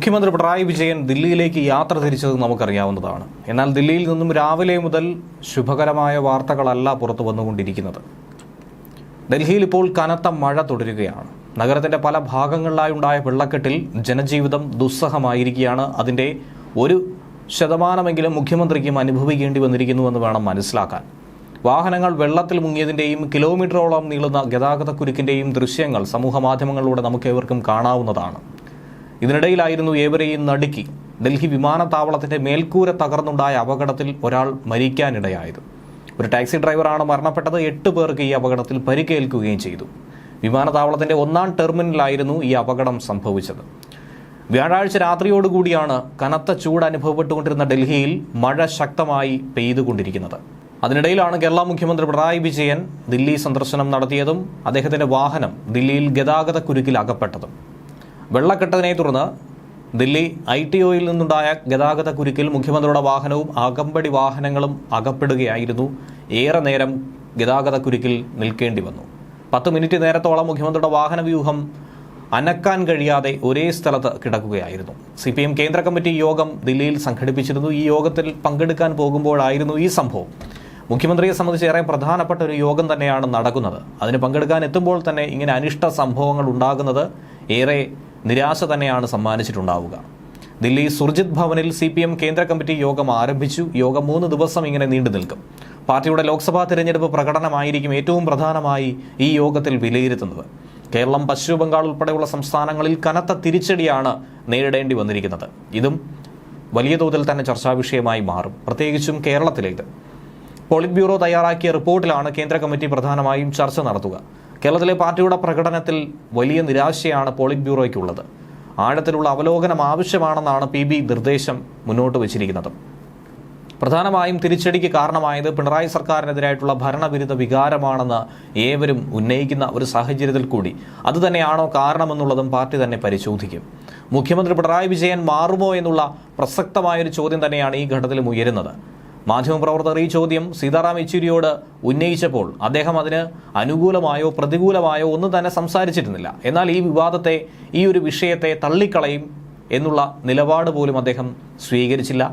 മുഖ്യമന്ത്രി പിണറായി വിജയൻ ദില്ലിയിലേക്ക് യാത്ര തിരിച്ചത് നമുക്കറിയാവുന്നതാണ്. എന്നാൽ ദില്ലിയിൽ നിന്നും രാവിലെ മുതൽ ശുഭകരമായ വാർത്തകളല്ല പുറത്തു വന്നുകൊണ്ടിരിക്കുന്നത്. ഡൽഹിയിൽ ഇപ്പോൾ കനത്ത മഴ തുടരുകയാണ്. നഗരത്തിന്റെ പല ഭാഗങ്ങളിലായി ഉണ്ടായ വെള്ളക്കെട്ടിൽ ജനജീവിതം ദുസ്സഹമായിരിക്കുകയാണ്. അതിന്റെ ഒരു ശതമാനമെങ്കിലും മുഖ്യമന്ത്രിക്കും അനുഭവിക്കേണ്ടി വന്നിരിക്കുന്നുവെന്ന് വേണം മനസ്സിലാക്കാൻ. വാഹനങ്ങൾ വെള്ളത്തിൽ മുങ്ങിയതിന്റെയും കിലോമീറ്ററോളം നീളുന്ന ഗതാഗതക്കുരുക്കിന്റെയും ദൃശ്യങ്ങൾ സമൂഹ മാധ്യമങ്ങളിലൂടെ നമുക്കേവർക്കും കാണാവുന്നതാണ്. ഇതിനിടയിലായിരുന്നു ഏവരെയും നടുക്കി. ഡൽഹി വിമാനത്താവളത്തിന്റെ മേൽക്കൂര തകർന്നുണ്ടായ അപകടത്തിൽ ഒരാൾ മരിക്കാനിടയായത്. ഒരു ടാക്സി ഡ്രൈവറാണ് മരണപ്പെട്ടത്. എട്ട് പേർക്ക് ഈ അപകടത്തിൽ പരിക്കേൽക്കുകയും ചെയ്തു. വിമാനത്താവളത്തിന്റെ ഒന്നാം ടെർമിനലായിരുന്നു ഈ അപകടം സംഭവിച്ചത്. വ്യാഴാഴ്ച രാത്രിയോടുകൂടിയാണ് കനത്ത ചൂട് അനുഭവപ്പെട്ടുകൊണ്ടിരുന്ന ഡൽഹിയിൽ മഴ ശക്തമായി പെയ്തുകൊണ്ടിരിക്കുന്നത്. അതിനിടയിലാണ് കേരള മുഖ്യമന്ത്രി പിണറായി വിജയൻ ദില്ലി സന്ദർശനം നടത്തിയതും അദ്ദേഹത്തിന്റെ വാഹനം ദില്ലിയിൽ ഗതാഗത കുരുക്കിൽ അകപ്പെട്ടതും. വെള്ളക്കെട്ടതിനെ തുടർന്ന് ദില്ലി ഐ ടി ഒയിൽ നിന്നുണ്ടായ ഗതാഗത കുരുക്കിൽ മുഖ്യമന്ത്രിയുടെ വാഹനവും അകമ്പടി വാഹനങ്ങളും അകപ്പെടുകയായിരുന്നു. ഏറെ നേരം ഗതാഗത കുരുക്കിൽ നിൽക്കേണ്ടി വന്നു. പത്ത് മിനിറ്റ് നേരത്തോളം മുഖ്യമന്ത്രിയുടെ വാഹനവ്യൂഹം അനക്കാൻ കഴിയാതെ ഒരേ സ്ഥലത്ത് കിടക്കുകയായിരുന്നു. സി പി എം കേന്ദ്ര കമ്മിറ്റി യോഗം ദില്ലിയിൽ സംഘടിപ്പിച്ചിരുന്നു. ഈ യോഗത്തിൽ പങ്കെടുക്കാൻ പോകുമ്പോഴായിരുന്നു ഈ സംഭവം. മുഖ്യമന്ത്രിയെ സംബന്ധിച്ച് ഏറെ പ്രധാനപ്പെട്ട ഒരു യോഗം തന്നെയാണ് നടക്കുന്നത്. അതിന് പങ്കെടുക്കാൻ എത്തുമ്പോൾ തന്നെ ഇങ്ങനെ അനിഷ്ട സംഭവങ്ങൾ ഉണ്ടാകുന്നത് ഏറെ നിരാശ തന്നെയാണ് സമ്മാനിച്ചിട്ടുണ്ടാവുക. ദില്ലി സുർജിത് ഭവനിൽ സി പി എം കേന്ദ്ര കമ്മിറ്റി യോഗം ആരംഭിച്ചു. യോഗം മൂന്ന് ദിവസം ഇങ്ങനെ നീണ്ടു നിൽക്കും. പാർട്ടിയുടെ ലോക്സഭാ തെരഞ്ഞെടുപ്പ് പ്രകടനമായിരിക്കും ഏറ്റവും പ്രധാനമായി ഈ യോഗത്തിൽ വിലയിരുത്തുന്നത്. കേരളം പശ്ചിമ ബംഗാൾ ഉൾപ്പെടെയുള്ള സംസ്ഥാനങ്ങളിൽ കനത്ത തിരിച്ചടിയാണ് നേരിടേണ്ടി വന്നിരിക്കുന്നത്. ഇതും വലിയ തോതിൽ തന്നെ ചർച്ചാ വിഷയമായി മാറും. പ്രത്യേകിച്ചും കേരളത്തിലേത് പോളിറ്റ് ബ്യൂറോ തയ്യാറാക്കിയ റിപ്പോർട്ടിലാണ് കേന്ദ്ര കമ്മിറ്റി പ്രധാനമായും ചർച്ച നടത്തുക. കേരളത്തിലെ പാർട്ടിയുടെ പ്രകടനത്തിൽ വലിയ നിരാശയാണ് പോളിറ്റ് ബ്യൂറോയ്ക്കുള്ളത്. ആഴത്തിലുള്ള അവലോകനം ആവശ്യമാണെന്നാണ് പി ബി നിർദ്ദേശം മുന്നോട്ട് വച്ചിരിക്കുന്നത്. പ്രധാനമായും തിരിച്ചടിക്ക് കാരണമായത് പിണറായി സർക്കാരിനെതിരായിട്ടുള്ള ഭരണവിരുദ്ധ വികാരമാണെന്ന് ഏവരും ഉന്നയിക്കുന്ന ഒരു സാഹചര്യത്തിൽ കൂടി. അതുതന്നെയാണോ കാരണമെന്നുള്ളതും പാർട്ടി തന്നെ പരിശോധിക്കും. മുഖ്യമന്ത്രി പിണറായി വിജയൻ മാറുമോ എന്നുള്ള പ്രസക്തമായൊരു ചോദ്യം തന്നെയാണ് ഈ ഘട്ടത്തിലും ഉയരുന്നത്. മാധ്യമപ്രവർത്തകർ ഈ ചോദ്യം സീതാറാം യെച്ചൂരിയോട് ഉന്നയിച്ചപ്പോൾ അദ്ദേഹം അതിന് അനുകൂലമായോ പ്രതികൂലമായോ ഒന്നും തന്നെ സംസാരിച്ചിരുന്നില്ല. എന്നാൽ ഈ വിവാദത്തെ ഈ ഒരു വിഷയത്തെ തള്ളിക്കളയും എന്നുള്ള നിലപാട് പോലും അദ്ദേഹം സ്വീകരിച്ചില്ല.